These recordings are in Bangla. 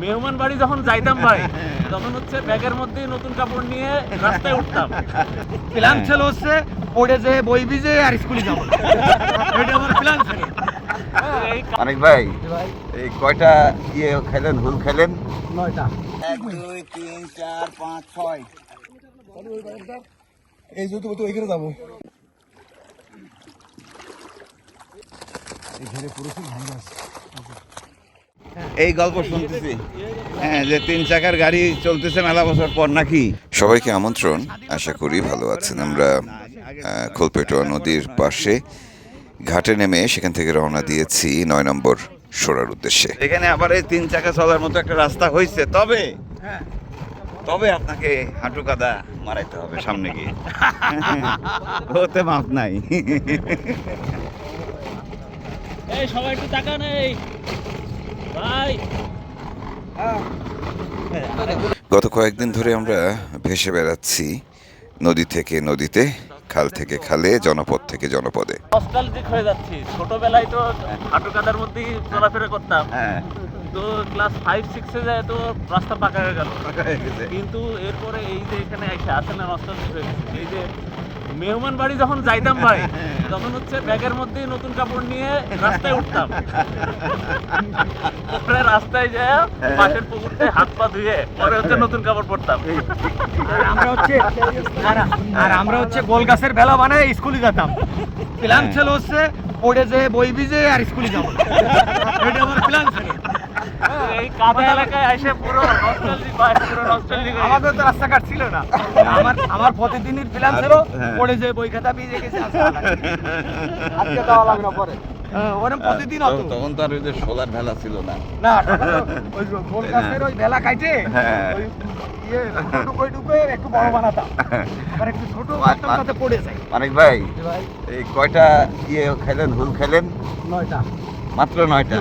মেহমান বাড়ি যখন যাইতাম ভাই তখন হচ্ছে ব্যাগের মধ্যে নতুন কাপড় নিয়ে রাস্তায় উঠতাম। প্ল্যান ছিল হচ্ছে পড়ে যে বই ভিজে আর স্কুলে যাব। এটা আমার প্ল্যান ছিল। অনেক ভাই এই কয়টা ইয়ে খেলেন হুল খেলেন? নয়টা। এক দুই তিন চার পাঁচ ছয়। এই যদি তো এখানে যাব। এই গল্প শুনতেছি। হ্যাঁ যে তিন চাকার গাড়ি চলতেছে মেলা বছর পর নাকি? সবাইকে আমন্ত্রণ আশা করি ভালো আছেন। আমরা খোলপেটোয়া নদীর পাশে ঘাটে নেমে সেখান থেকে রওনা দিয়েছি নয় নম্বর সোরার উদ্দেশ্যে। এখানে আবার এই তিন চাকা চলার মতো একটা রাস্তা হয়েছে তবে তবে আপনাকে হাঁটু কাদা মারাইতে হবে সামনে গিয়ে। ওতে মাপ নাই। এই সবাই একটু তাকান এই। গত কয়েকদিন ধরে আমরা ভেসে বেড়াচ্ছি নদী থেকে নদীতে খাল থেকে খালে জনপদ থেকে জনপদে। নস্টালজিক হয়ে যাচ্ছি। ছোটবেলায় তো হাঁটু কাদার মধ্যেই চলাফেরা করতাম। হ্যাঁ। তো ক্লাস ফাইভ সিক্সে যায় তো রাস্তা পাকা হয়ে গেল। কিন্তু এরপরে এই যে এখানে এসে আসলে নস্টালজিক হয়ে গেছে। এই যে মেহমান বাড়ি যখন যাইতাম ভাই তখন হচ্ছে ব্যাগের মধ্যে নতুন কাপড় নিয়ে রাস্তায় উঠতাম। পরে রাস্তায় যায় পাশের পুকুরতে হাত পা ধুয়ে পরে হচ্ছে নতুন কাপড় পরতাম। আর আমরা হচ্ছে আর- আমরা হচ্ছে গোল গাছের বেলা বানায় স্কুলে যেতাম। প্ল্যান ছিল হচ্ছে পড়ে যে বই ভিজে আর স্কুলে যাব এটা আমার প্ল্যান ছিল। এই কাদা এলাকায় এসে পুরো পুরো আমাদের তো রাস্তাঘাট ছিল না। আমার আমার প্রতিদিনের প্ল্যান ছিল হ্যাঁ। পড়ে যে বই খাতা ভিজে গেছে আজকে আজকে দেওয়া লাগবে পরে। হ্যাঁ, প্রতিদিন তখন তো আর ওই যে সোলার ভেলা ছিল না। না ওই যে গোল ওই বেলা কাটে। ওই টুকু টুকু একটু বড় একটু ছোট বানাতাম তাতে পড়ে যায়। অনেক ভাই ভাই। এই কয়টা ইয়ে খেলেন হুল খেলেন? নয়টা। মাত্র নয়টা।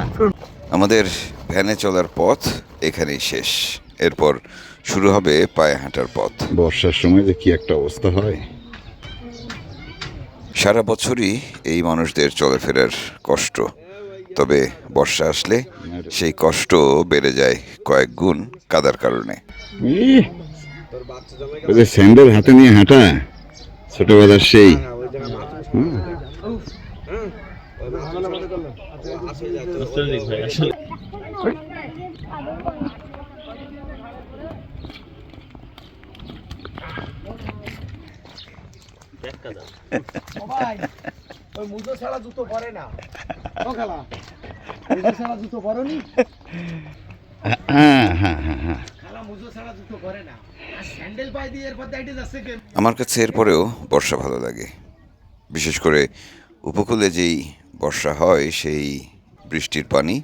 আমাদের ভ্যানে চলার পথ এখানেই শেষ। এরপর শুরু হবে পায়ে হাঁটার পথ। বর্ষার সময় যে কি একটা অবস্থা হয়। সারা বছরই এই মানুষদের চলাফেরার কষ্ট। তবে বর্ষা আসলে সেই কষ্ট বেড়ে যায় কয়েক গুণ কাদার কারণে। স্যান্ডেল হাতে নিয়ে হাঁটা ছোটবেলার সেই। হুম। হয়ে ওই মুজো ছাড়া জুতো পরে না। ও খালা মুজো ছাড়া জুতো পরনি? হ্যাঁ হ্যাঁ হ্যাঁ খালা মুজো ছাড়া জুতো পরে না। আর স্যান্ডেল পাই দিয়ে এরপর দাইটে যাচ্ছে কে আমার কাছে এরপরেও বর্ষা ভালো লাগে। বিশেষ করে উপকূলে যেই বর্ষা হয় সেই বৃষ্টির পানি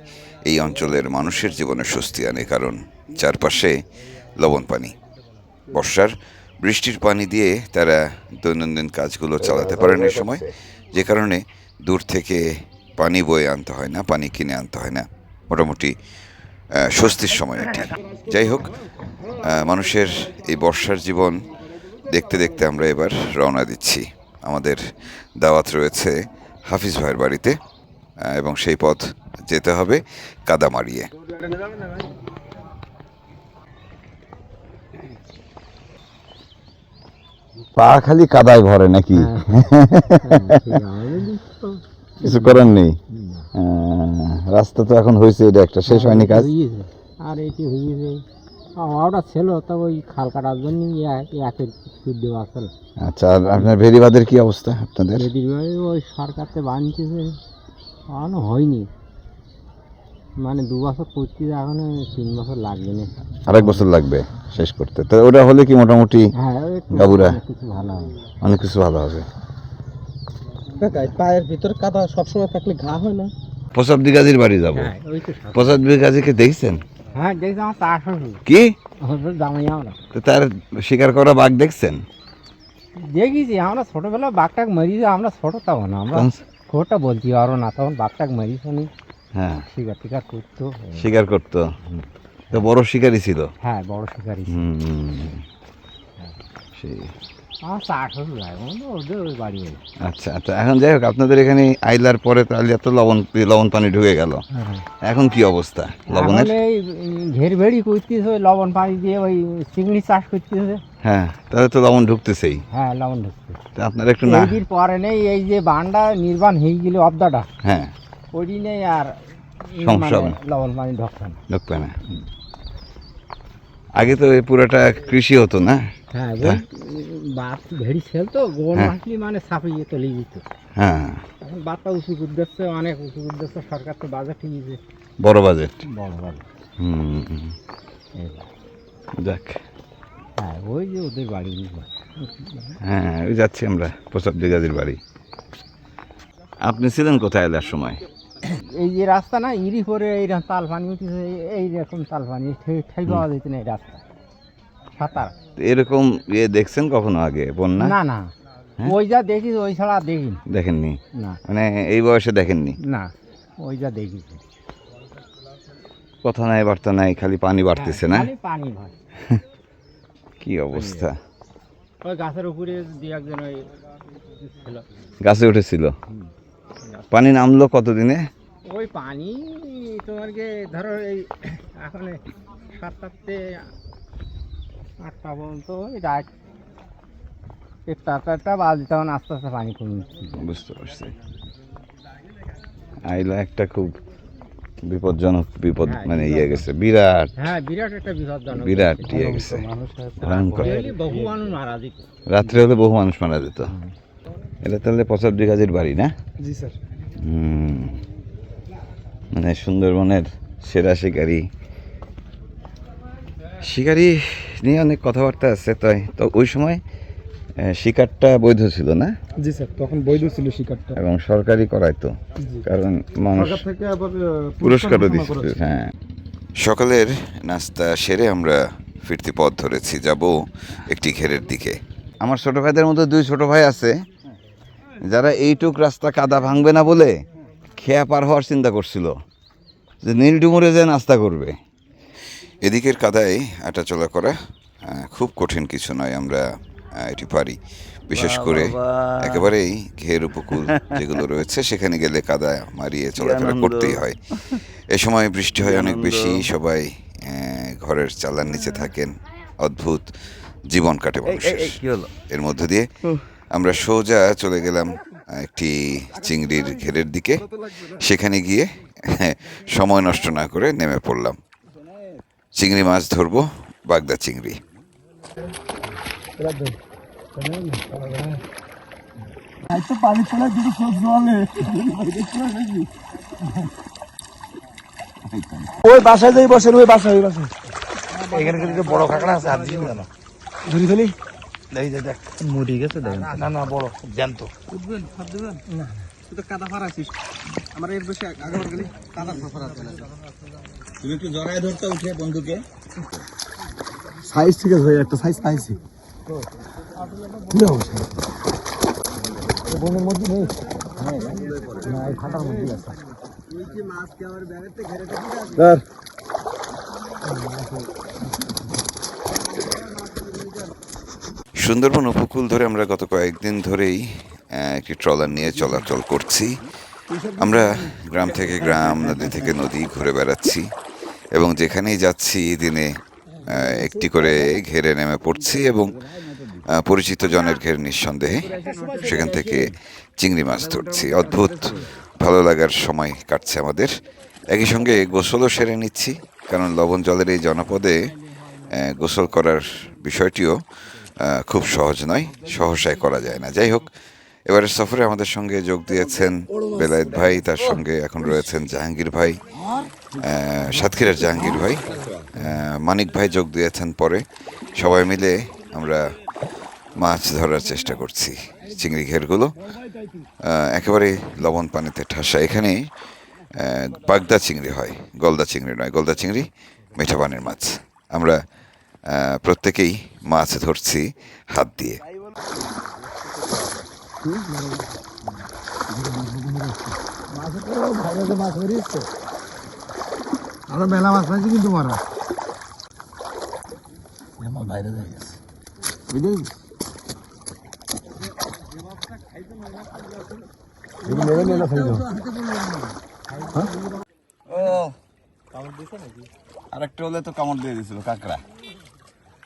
এই অঞ্চলের মানুষের জীবনে স্বস্তি আনে, কারণ চারপাশে লবণ পানি। বর্ষার বৃষ্টির পানি দিয়ে তারা দৈনন্দিন কাজগুলো চালাতে পারেন এই সময়, যে কারণে দূর থেকে পানি বয়ে আনতে হয় না, পানি কিনে আনতে হয় না। মোটামুটি স্বস্তির সময় এটি। যাই হোক মানুষের এই বর্ষার জীবন দেখতে দেখতে আমরা এবার রওনা দিচ্ছি। আমাদের দাওয়াত রয়েছে হাফিজ ভাইয়ের বাড়িতে এবং সেই পথ যেতে হবে কাদা মারিয়ে পা খালি কাদায় ভরে নাকি? কিছু করার নেই? রাস্তা তো এখন হয়েছে এটা একটা শেষ হয়নি কাজ। আর এটি হয়েছে ওটা ছিল তো ওই খাল কাটার জন্য একের সুদ দেওয়া আসল আচ্ছা আর আপনার ভেরিবাদের কি অবস্থা আপনাদের? নদীর বাড়ি ওই সরকারতে বানিয়েছে এখনও হয়নি। মানে দু বছর করতে এখন তিন বছর লাগবে না। আরেক বছর লাগবে শেষ করতে। তো ওটা হলে কি মোটামুটি হ্যাঁ গাবুরা। অনেক কিছু ভালো হবে। অনেক কিছু ভালো হবে। পায়ের ভিতর কাদা সবসময় থাকলে ঘা হয় না? প্রসাদ গাজীর বাড়ি যাব। হ্যাঁ। প্রসাদ গাজীকে দেখছেন? হ্যাঁ দেখছি আমার তার কি? শ্বশুর জামাই আমরা। তো তার শিকার করা বাঘ দেখছেন? দেখেছি আমরা ছোটবেলা বাঘটাক মারিয়েছি আমরা ছোট তখন। আমরা ছোটটা বলছি আরও না তখন বাঘটাক নি হ্যাঁ। শিকার টিকার করতো। শিকার করতো। তো বড় শিকারই ছিল? হ্যাঁ বড় শিকারি হুম সেই। আচ্ছা আচ্ছা। এখন যাই হোক আপনাদের এখানে আইলার পরে তাহলে এত লবণ লবণ পানি ঢুকে গেল। এখন কি অবস্থা? লবণের? ঘের ভেড়ি করতেছে লবণ পানি দিয়ে ওই চিংড়ি চাষ করতেছে। হ্যাঁ তাহলে তো লবণ ঢুকতেছেই। হ্যাঁ লবণ ঢুকছে তা আপনারা একটু না পরে নেই এই যে বান্ডা নির্বাণ হয়ে গেল অবদাটা। হ্যাঁ। ওই নেই আর সমস্যা মানে না। লবণ পানি ঢুকছে না। ঢুকবে না। আগে তো এই পুরোটা কৃষি হতো না? হ্যাঁ হ্যাঁ। বাপ ভেড়ি হ্যাঁ। মাছলি মানে ছাপিয়ে চলে যেত। হ্যাঁ। এখন বাপটা উঁচু করে অনেক উঁচু সরকার তো বড় বাজেট বড় হুম। যাক। হ্যাঁ ওই যে ওদের বাড়ি হ্যাঁ ওই যাচ্ছি আমরা প্রসাদ দিগাদির বাড়ি। আপনি ছিলেন কোথায় এলার সময়? এই যে রাস্তা না ইরি করে এইরকম তাল পানি উঠেছে এই- এইরকম তাল পানি ঠাই পাওয়া যেত না এই রাস্তা। সাঁতার। এরকম ইয়ে দেখছেন কখনো আগে বন্যা? না না। হ্যাঁ? ওই যা দেখি ওই ছাড়া দেখিনি। দেখেননি? না। মানে এই বয়সে দেখেননি? না ওই যা দেখিছি। কথা নাই বার্তা নাই খালি পানি বাড়তেছে না? পানি কি অবস্থা? ওই গাছের উপরে দু একজন ওই গাছে উঠেছিল? পানি নামলো কতদিনে? ওই পানি তোমার ধরো এই এখন এই সাতটাতে আটটা পর্যন্ত ওই রাত একটা বাজে তখন আস্তে আস্তে পানি কমে বুঝতে পারছি। আইলা একটা খুব বিপজ্জনক বিপদ হ্যাঁ, মানে ইয়ে গেছে বিরাট। হ্যাঁ বিরাট একটা বিপদজনক বিরাট ইয়ে গেছে। ভয়ঙ্কর। বহু মানুষ মারা যেত। রাত্রে হলে বহু মানুষ মারা যেত। এটা তাহলে পঁচাত্তর গাছের বাড়ি না? জি স্যার। মানে সুন্দরবনের সেরা শিকারি। শিকারি নিয়ে অনেক কথাবার্তা আছে তাই তো ওই সময় শিকারটা বৈধ ছিল না? জি স্যার তখন বৈধ ছিল শিকারটা। এবং সরকারি করাইতো কারণ মানুষ সরকার থেকে আবার পুরস্কারও দিচ্ছে হ্যাঁ। সকালের নাস্তা সেরে আমরা ফিরতি পথ ধরেছি যাব একটি ঘেরের দিকে। আমার ছোট ভাইদের মধ্যে দুই ছোট ভাই আছে যারা এইটুক রাস্তা কাদা ভাঙবে না বলে খেয়া পার হওয়ার চিন্তা করছিল যে নীলডুমুরে যে নাস্তা করবে। এদিকের কাদায় হাঁটাচলা করা খুব কঠিন কিছু নয় আমরা এটি পারি। বিশেষ করে একেবারেই ঘের উপকূল যেগুলো রয়েছে সেখানে গেলে কাদা মারিয়ে চলাফেরা করতেই হয়। এ সময় বৃষ্টি হয় অনেক বেশি সবাই ঘরের চালার নিচে থাকেন অদ্ভুত জীবন কাটে মানুষের। এর মধ্য দিয়ে আমরা সোজা চলে গেলাম একটি চিংড়ির ঘেরের দিকে। সেখানে গিয়ে সময় নষ্ট না করে নেমে পড়লাম। চিংড়ি মাছ ধরবো বাগদা চিংড়ি। ওই বাসায় যাই বসেন ওই বাসায় ওই বাসায়। এখানে বড় কাঁকড়া আছে আর দিন ধরি ফেলি। এই যে দেখ মুড়ি গেছে দেখ। না না বড় জ্যান্ত। তুমি একটু জড়ায় ধরতে উঠে বন্ধুকে। সাইজ ঠিক আছে একটা সাইজ পাইছি। কি অবস্থা? বনের মধ্যে নেই? না এই ফাটার মধ্যে আছে। ধর সুন্দরবন উপকূল ধরে আমরা গত কয়েকদিন ধরেই একটি ট্রলার নিয়ে চলাচল করছি। আমরা গ্রাম থেকে গ্রাম, নদী থেকে নদী ঘুরে বেড়াচ্ছি এবং যেখানেই যাচ্ছি দিনে একটি করে ঘেরে নেমে পড়ছি এবং পরিচিত জনের ঘের নিঃসন্দেহে সেখান থেকে চিংড়ি মাছ ধরছি। অদ্ভুত ভালো লাগার সময় কাটছে আমাদের। একই সঙ্গে গোসলও সেরে নিচ্ছি, কারণ লবণ জলের এই জনপদে গোসল করার বিষয়টিও খুব সহজ নয় সহসায় করা যায় না। যাই হোক, এবারের সফরে আমাদের সঙ্গে যোগ দিয়েছেন বেলায়েত ভাই, তার সঙ্গে এখন রয়েছেন জাহাঙ্গীর ভাই সাতক্ষীরার জাহাঙ্গীর ভাই মানিক ভাই যোগ দিয়েছেন পরে। সবাই মিলে আমরা মাছ ধরার চেষ্টা করছি চিংড়ি ঘেরগুলো। একেবারে লবণ পানিতে ঠাসা। এখানে বাগদা চিংড়ি হয়, গলদা চিংড়ি নয়, গলদা চিংড়ি মিঠা পানির মাছ। আমরা প্রত্যেকেই মাছ ধরছি হাত দিয়ে। আর মেলা মাছ কিন্তু মারা। বাইরে হলে তো কামড় দিয়ে দিয়েছিল কাঁকড়া।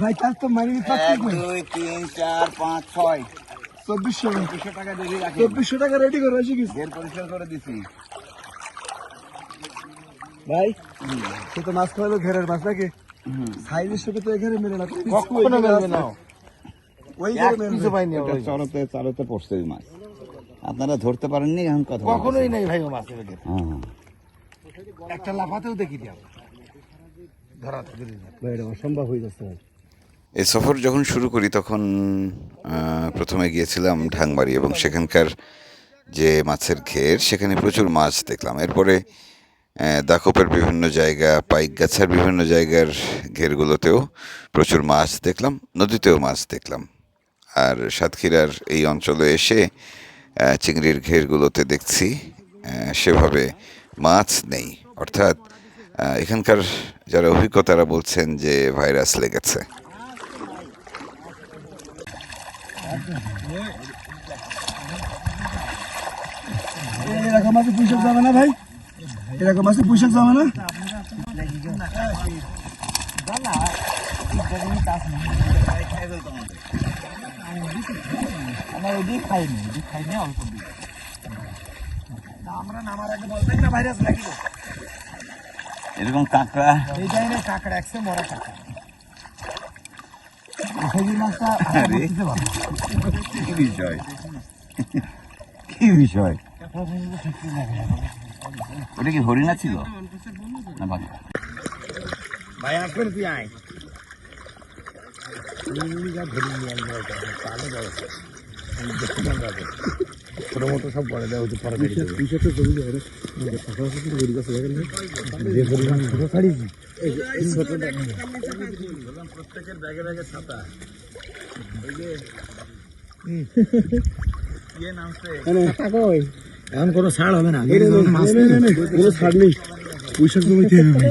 ভাই তার তো মারি এক দুই তিন চার পাঁচ ছয়। চব্বিশশো। দুশো টাকা রাখি। চব্বিশশো টাকা রেডি করে আসি কি ঘের পরিষ্কার করে দিছি। ভাই সে তো মাছ খাওয়ালো ঘেরের মাছ নাকি? সাইজের সাথে তো এখানে মেলে না কখনো মেলবে না। ওই ঘেরে পাইনি পড়ছে মাছ। আপনারা ধরতে পারেননি এখন কথা কখনোই নাই ভাই মাছের ঘের। হ্যাঁ হ্যাঁ। একটা লাফাতেও দেখি দিয়া ধরা এটা অসম্ভব হয়ে যাচ্ছে এই সফর যখন শুরু করি তখন প্রথমে গিয়েছিলাম ঢাংবাড়ি এবং সেখানকার যে মাছের ঘের সেখানে প্রচুর মাছ দেখলাম। এরপরে দাকপের বিভিন্ন জায়গা পাইকগাছার বিভিন্ন জায়গার ঘেরগুলোতেও প্রচুর মাছ দেখলাম নদীতেও মাছ দেখলাম। আর সাতক্ষীরার এই অঞ্চলে এসে চিংড়ির ঘেরগুলোতে দেখছি সেভাবে মাছ নেই। অর্থাৎ এখানকার যারা অভিজ্ঞতারা বলছেন যে ভাইরাস লেগেছে। এরকম পুঁইশাক যাবে না ভাই? এরকম পুঁইশাক যাবে না? আমরা নামার আগে বলবেন না ভাইরাস লাগিল এরকম কাঁকড়া। এই জায়গায় কাঁকড়া একশো মরা কাঁকড়া। কি বিষয়? কি বিষয়? ওটা কি হরিণা ছিল? না বাঘ? ভাই আসবেন তুই আয়। ছোট মোটো সব করে দেওয়া হচ্ছে পরে দুইশো জমি যায় পাশাপাশি কিন্তু গরিব আছে দেখেন যে পরিমাণ ছোট ছাড়িয়েছি প্রত্যেকের ব্যাগে ব্যাগে ছাতা এখন কোনো ছাড় হবে না কোনো ছাড় নেই। পয়সা জমিতে হবে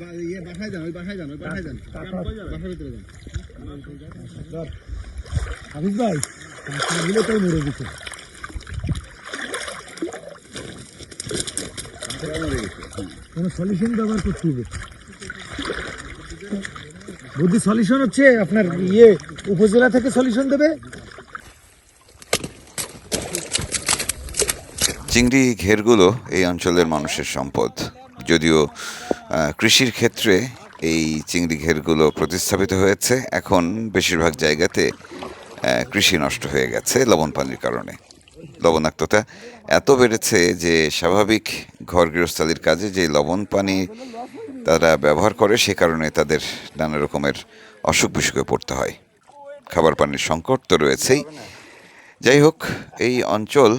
ভাই হাবিব ভাই মিলে তাই মরে গেছে কোনো সলিউশন ব্যবহার করতে হবে। বুদ্ধি সলিউশন হচ্ছে আপনার ইয়ে উপজেলা থেকে সলিউশন দেবে। চিংড়ি ঘেরগুলো এই অঞ্চলের মানুষের সম্পদ। যদিও কৃষির ক্ষেত্রে এই চিংড়ি ঘেরগুলো প্রতিস্থাপিত হয়েছে। এখন বেশিরভাগ জায়গাতে কৃষি নষ্ট হয়ে গেছে লবণ পানির কারণে। লবণাক্ততা এত বেড়েছে যে স্বাভাবিক ঘর গৃহস্থালির কাজে যে লবণ পানি তারা ব্যবহার করে, সে কারণে তাদের নানা রকমের অসুখ বিসুখে পড়তে হয়। খাবার পানির সংকট তো রয়েছেই। যাই হোক, এই অঞ্চল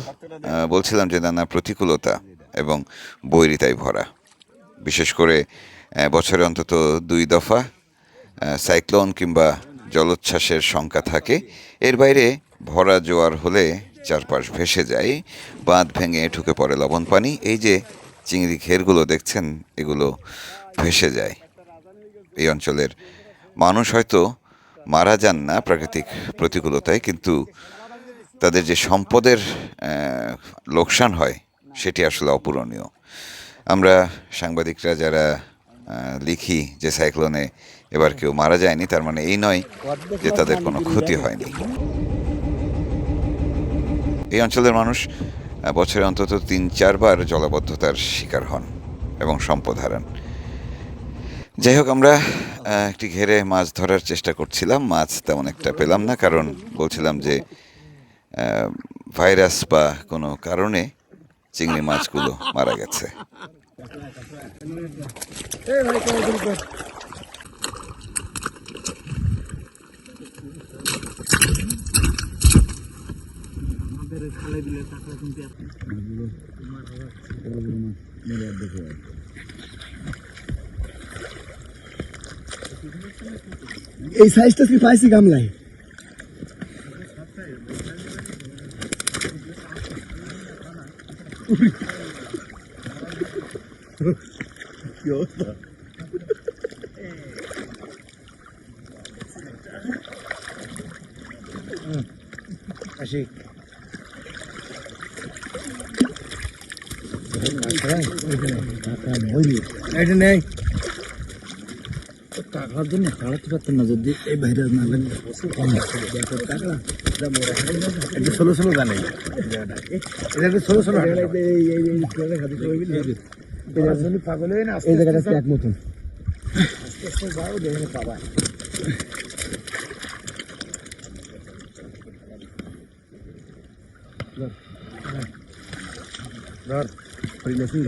বলছিলাম যে নানা প্রতিকূলতা এবং বৈরিতায় ভরা। বিশেষ করে বছরে অন্তত দুই দফা সাইক্লোন কিংবা জলোচ্ছ্বাসের শঙ্কা থাকে। এর বাইরে ভরা জোয়ার হলে চারপাশ ভেসে যায়, বাঁধ ভেঙে ঢুকে পড়ে লবণ পানি। এই যে চিংড়ি ঘেরগুলো দেখছেন, এগুলো ভেসে যায়। এই অঞ্চলের মানুষ হয়তো মারা যান না প্রাকৃতিক প্রতিকূলতায়, কিন্তু তাদের যে সম্পদের লোকসান হয়, সেটি আসলে অপূরণীয়। আমরা সাংবাদিকরা যারা লিখি যে সাইক্লোনে এবার কেউ মারা যায়নি, তার মানে এই নয় যে তাদের কোনো ক্ষতি হয়নি। এই অঞ্চলের মানুষ বছরে অন্তত তিন চারবার জলাবদ্ধতার শিকার হন এবং সম্পদ হারান। যাই হোক, আমরা একটি ঘেরে মাছ ধরার চেষ্টা করছিলাম, মাছ তেমন একটা পেলাম না, কারণ বলছিলাম যে ভাইরাস বা কোনো কারণে চিংড়ি মাছগুলো মারা গেছে। এই ভাই কত দূর তো আমাদের দিলে টাকা কিন্তু তোমার মেরে আর দেখে এই সাইজটা কি পাইছি গামলায়? আসি। এটা নেই টাকার জন্য কাড়াতে পারতেন না যদি এই বাইরে না লাগে এটা ষোলো ষোলো জানে এটা ষোলো ষোলো পাগল হয়ে না এই জায়গাটা এক মতন পাবা ধর রিলেশন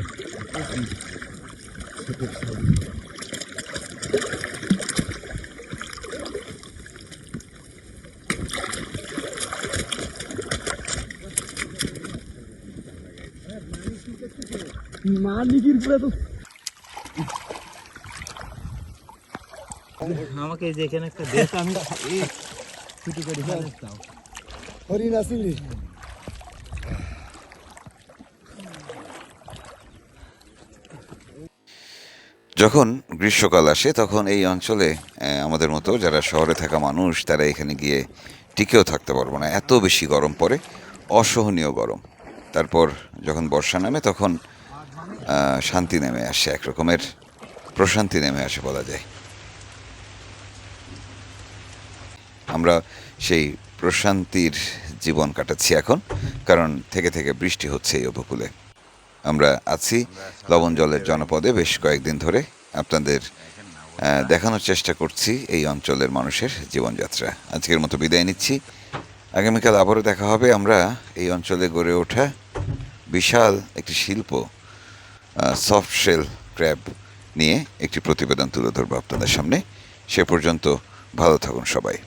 আমাকে যেখানে একটা আমি ছুটি করি হরিণ আসিলি যখন গ্রীষ্মকাল আসে, তখন এই অঞ্চলে আমাদের মতো যারা শহরে থাকা মানুষ, তারা এখানে গিয়ে টিকেও থাকতে পারব না। এত বেশি গরম পড়ে, অসহনীয় গরম। তারপর যখন বর্ষা নামে, তখন শান্তি নেমে আসে এক রকমের প্রশান্তি নেমে আসে বলা যায়। আমরা সেই প্রশান্তির জীবন কাটাচ্ছি এখন, কারণ থেকে থেকে বৃষ্টি হচ্ছে এই উপকূলে। আমরা আছি লবণ জলের জনপদে বেশ কয়েকদিন ধরে। আপনাদের দেখানোর চেষ্টা করছি এই অঞ্চলের মানুষের জীবনযাত্রা। আজকের মতো বিদায় নিচ্ছি। আগামীকাল আবারও দেখা হবে আমরা এই অঞ্চলে গড়ে ওঠা বিশাল একটি শিল্প সফট শেল ক্র্যাব নিয়ে একটি প্রতিবেদন তুলে ধরবো আপনাদের সামনে। সে পর্যন্ত ভালো থাকুন সবাই।